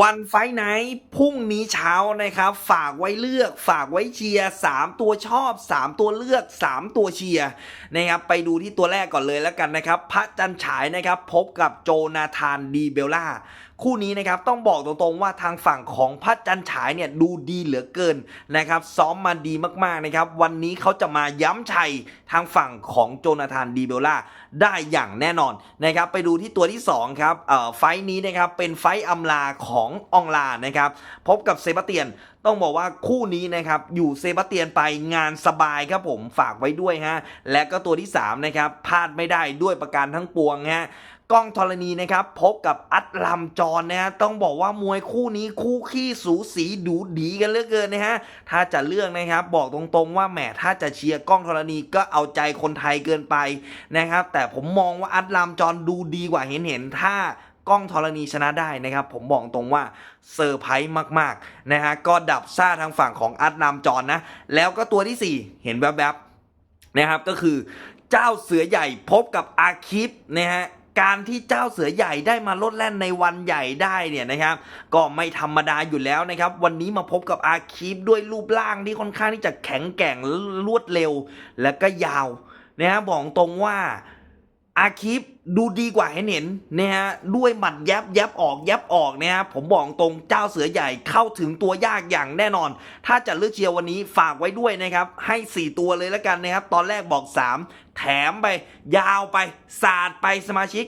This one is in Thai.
วันไฟไนท์พรุ่งนี้เช้านะครับ ฝากไว้เลือก ฝากไว้เชียร์3ตัวชอบ 3 ตัวเลือก 3 ตัวเชียร์นะครับไปดูที่ตัวแรกก่อนเลยแล้วกันนะครับ พระจันฉายนะครับ พบกับโจนาธานดีเบลล่าคู่นี้นะครับต้องบอกตรงๆว่าทางฝั่งของพระจันฉายเนี่ยดูดีเหลือเกินนะครับซ้อมมาดีมากๆนะครับวันนี้เขาจะมาย้ำชัยทางฝั่งของโจนาธานดีเบลล่าได้อย่างแน่นอนนะครับไปดูที่ตัวที่2ครับเอ่อไฟท์นี้นะครับเป็นไฟท์อำลาของอองลานะครับพบกับเซบาเตียน ต้องบอกว่าคู่นี้นะครับอยู่เซบาสเตียนไปงานสบายครับผมฝากไว้ด้วยฮะและก็ตัวที่3นะครับพลาดไม่ได้ด้วยประการทั้งปวงฮะกล้องธรณีนะครับพบกับอัตลัมจรนะฮะต้องบอกว่ามวยคู่นี้คู่ขี้สูสีดูดีกันเหลือเกินนะฮะถ้าจะเลือกนะครับบอกตรงๆว่าแหมถ้าจะเชียร์กล้องธรณีก็เอาใจคนไทยเกินไปนะครับแต่ผมมองว่าอัตลัมจรดูดีกว่าเห็นเห็นๆถ้า กล้องธรณีชนะได้นะครับ ผมบอกตรงว่าเซอร์ไพรส์มากๆนะฮะก็ดับซ่าทางฝั่งของอัตลัมจรนนะ แล้วก็ตัวที่สี่เห็นแวบๆนะครับก็คือเจ้าเสือใหญ่พบกับอาคิปนะฮะการที่เจ้าเสือใหญ่ได้มาลดแล่นในวันใหญ่ได้เนี่ยนะครับก็ไม่ธรรมดาอยู่แล้วนะครับ วันนี้มาพบกับอาคิปด้วยรูปร่างที่ค่อนข้างที่จะแข็งแกร่งรวดเร็ว และก็ยาวนะฮะบอกตรงว่า อาคิปดูดีกว่าเห็นเห็นนะฮะด้วยหมัดยับยับออกยับออกนะฮะผมบอกตรงเจ้าเสือใหญ่เข้าถึงตัวยากอย่างแน่นอน ถ้าจะเลือกเชียร์วันนี้ฝากไว้ด้วยนะครับ ให้ 4 ตัวเลยแล้วกันนะครับ ตอนแรกบอก 3 แถมไป ยาวไป สาดไปสมาชิก